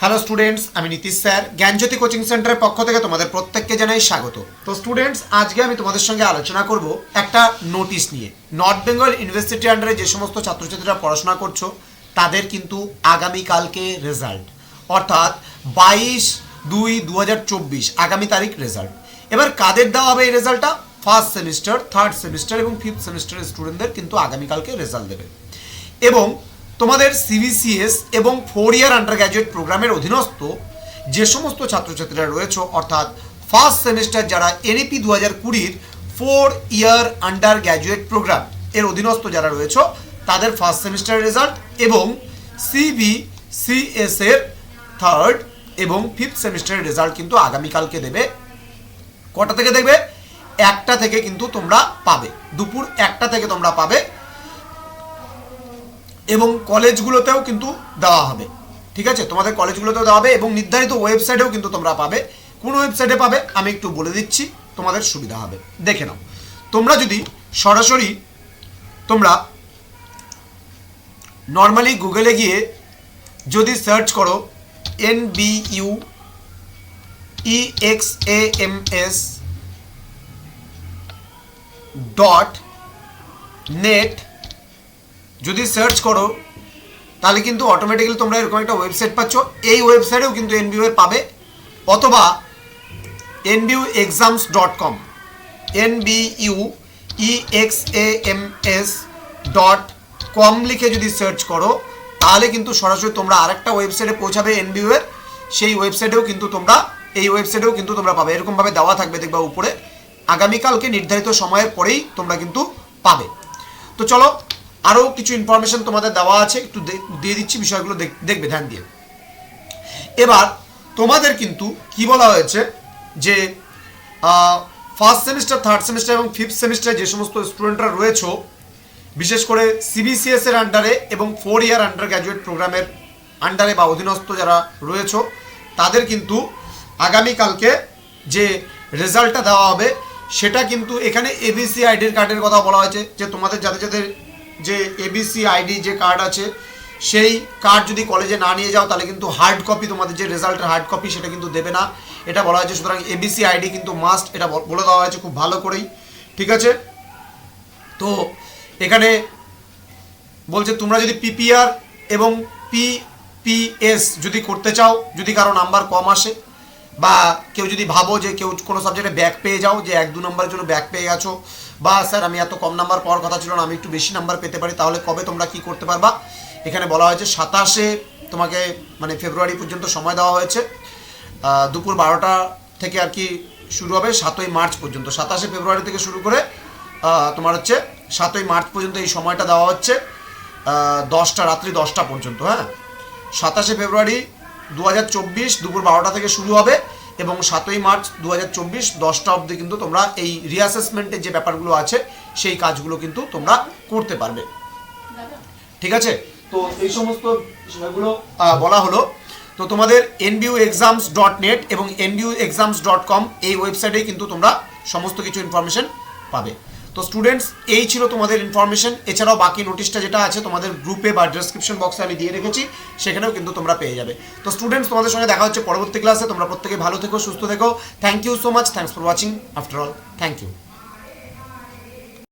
Hello students আমি Nitish sir. জ্ঞানজ্যোতি coaching সেন্টারের পক্ষ থেকে তোমাদের প্রত্যেককে জানাই স্বাগত। তো স্টুডেন্টস আজকে আমি তোমাদের সঙ্গে আলোচনা করব একটা নোটিশ নিয়ে। নর্থ বেঙ্গল ইউনিভার্সিটি আন্ডারে যে সমস্ত ছাত্রছাত্রীরা পড়াশোনা করছ, তাদের কিন্তু আগামীকালকে রেজাল্ট অর্থাৎ বাইশ দুই দু আগামী তারিখ রেজাল্ট এবার কাদের দেওয়া হবে এই রেজাল্টটা ফার্স্ট সেমিস্টার থার্ড সেমিস্টার এবং ফিফথ সেমিস্টারের স্টুডেন্টদের কিন্তু আগামীকালকে রেজাল্ট দেবে। এবং তোমাদের সিবিসিএস এবং ফোর ইয়ার আন্ডার গ্র্যাজুয়েট প্রোগ্রামের অধীনস্থ যে সমস্ত ছাত্রছাত্রীরা রয়েছে, অর্থাৎ ফার্স্ট সেমিস্টার যারা এনইপি দু হাজার কুড়ির four year undergraduate programme এর অধীনস্থ যারা রয়েছে, তাদের ফার্স্ট সেমিস্টারের রেজাল্ট এবং সিবিসিএস এর থার্ড এবং ফিফথ সেমিস্টারের রেজাল্ট কিন্তু আগামীকালকে দেবে। কটা থেকে দেখবে? একটা থেকে কিন্তু তোমরা পাবে। দুপুর একটা থেকে তোমরা পাবে। এবং কলেজগুলোতেও কিন্তু দেওয়া হবে। ঠিক আছে? তোমাদের কলেজগুলোতেও দেওয়া হবে এবং নির্ধারিত ওয়েবসাইটেও কিন্তু তোমরা পাবে। কোন ওয়েবসাইটে পাবে আমি একটু বলে দিচ্ছি, তোমাদের সুবিধা হবে। দেখে নাও। তোমরা যদি সরাসরি তোমরা নর্মালি গুগলে গিয়ে যদি সার্চ করো N B U E X A M S dot net যদি সার্চ করো, তাহলে কিন্তু অটোমেটিক্যালি তোমরা এরকম একটা ওয়েবসাইট পাচ্ছ। এই ওয়েবসাইটেও কিন্তু এনবিউ এর পাবে, অথবা NBU exams dot com N B U E X A M S dot com লিখে যদি সার্চ করো, তাহলে কিন্তু সরাসরি তোমরা আরেকটা ওয়েবসাইটে পৌঁছাবে এনবিউ এর। সেই ওয়েবসাইটেও কিন্তু তোমরা, এই ওয়েবসাইটেও কিন্তু তোমরা পাবে। এরকমভাবে দেওয়া থাকবে দেখবা উপরে। আগামীকালকে নির্ধারিত সময়ের পরেই তোমরা কিন্তু পাবে। তো চলো আরও কিছু ইনফরমেশন তোমাদের দেওয়া আছে, একটু দিয়ে দিচ্ছি, বিষয়গুলো দেখ- দেখবে ধ্যান দিয়ে। এবার তোমাদের কিন্তু কি বলা হয়েছে যে ফার্স্ট সেমিস্টার থার্ড সেমিস্টার এবং ফিফথ সেমিস্টারে যে সমস্ত স্টুডেন্টরা রয়েছে, বিশেষ করে সিবিসিএস এর আন্ডারে এবং ফোর ইয়ার আন্ডার গ্র্যাজুয়েট প্রোগ্রামের আন্ডারে বা অধীনস্থ যারা রয়েছে, তাদের কিন্তু আগামীকালকে যে রেজাল্টটা দেওয়া হবে, সেটা কিন্তু এখানে এবিসি আইডির কার্ডের কথা বলা হয়েছে, যে তোমাদের যাদের যাদের যে এবিসি আইডি যে কার্ড আছে, সেই কার্ড যদি কলেজে না নিয়ে যাও, তাহলে কিন্তু হার্ড কপি তোমাদের যে রেজাল্টের হার্ড কপি সেটা কিন্তু দেবে না। এটা বলা হয়েছে, সুতরাং এবিসি আইডি কিন্তু মাস্ট এটা বলে দেওয়া হয়েছে খুব ভালো করেই। ঠিক আছে? তো এখানে বলছে, তোমরা যদি পিপিআর এবং পিপিএস যদি করতে চাও, যদি কারও নাম্বার কম আসে, বা কেউ যদি ভাবো যে কেউ কোনো সাবজেক্টে ব্যাক পেয়ে যাও, যে এক দু নম্বরের জন্য ব্যাক পেয়ে গেছো বা স্যার, আমি এত কম নাম্বার পাওয়ার কথা ছিল না, আমি একটু বেশি নাম্বার পেতে পারি, তাহলে কবে তোমরা কি করতে পারবা? এখানে বলা হয়েছে সাতাশে তোমাকে মানে ফেব্রুয়ারি পর্যন্ত সময় দেওয়া হয়েছে। দুপুর বারোটা থেকে আর কি শুরু হবে, সাতই মার্চ পর্যন্ত। সাতাশে ফেব্রুয়ারি থেকে শুরু করে তোমার হচ্ছে সাতই মার্চ পর্যন্ত এই সময়টা দেওয়া হচ্ছে দশটা, রাত্রি দশটা পর্যন্ত হ্যাঁ? সাতাশে ফেব্রুয়ারি দু হাজার চব্বিশ দুপুর বারোটা থেকে শুরু হবে এবং সাতই মার্চ দু হাজার চব্বিশ দশটা অবধি কিন্তু তোমরা এই রিঅ্যাসেসমেন্টের যে ব্যাপারগুলো আছে, সেই কাজগুলো কিন্তু তোমরা করতে পারবে। ঠিক আছে? তো এই সমস্ত বিষয়গুলো বলা হলো। তো তোমাদের এনবিউ এক্সামস ডট নেট এবং এনবিউ এক্সামস ডট কম এই ওয়েবসাইটে কিন্তু তোমরা সমস্ত কিছু ইনফরমেশন পাবে। তো স্টুডেন্টস এই ছিল তোমাদের ইনফরমেশন এছাড়াও বাকি নোটিশটা যেটা আছে, তোমাদের গ্রুপে বা ডিসক্রিপশন বক্সে আমি দিয়ে রেখেছি, সেখানেও কিন্তু তোমরা পেয়ে যাবে। তো স্টুডেন্টস তোমাদের সঙ্গে দেখা হচ্ছে পরবর্তী ক্লাসে তোমরা প্রত্যেকে ভালো থেকো, সুস্থ থেকো। Thank you so much thanks for watching after all thank you